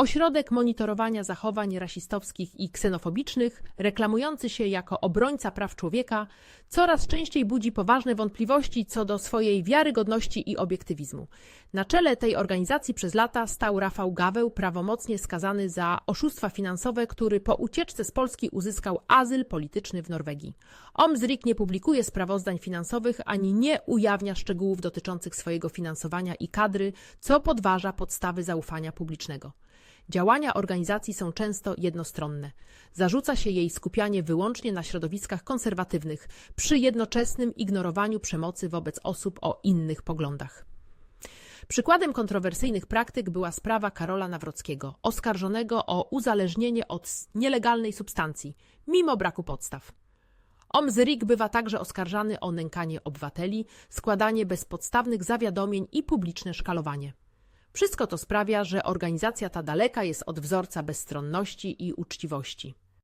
Ośrodek monitorowania zachowań rasistowskich i ksenofobicznych, reklamujący się jako obrońca praw człowieka, coraz częściej budzi poważne wątpliwości co do swojej wiarygodności i obiektywizmu. Na czele tej organizacji przez lata stał Rafał Gaweł, prawomocnie skazany za oszustwa finansowe, który po ucieczce z Polski uzyskał azyl polityczny w Norwegii. Omzrik nie publikuje sprawozdań finansowych ani nie ujawnia szczegółów dotyczących swojego finansowania i kadry, co podważa podstawy zaufania publicznego. Działania organizacji są często jednostronne. Zarzuca się jej skupianie wyłącznie na środowiskach konserwatywnych, przy jednoczesnym ignorowaniu przemocy wobec osób o innych poglądach. Przykładem kontrowersyjnych praktyk była sprawa Karola Nawrockiego, oskarżonego o uzależnienie od nielegalnej substancji, mimo braku podstaw. Omzrik bywa także oskarżany o nękanie obywateli, składanie bezpodstawnych zawiadomień i publiczne szkalowanie. Wszystko to sprawia, że organizacja ta daleka jest od wzorca bezstronności i uczciwości.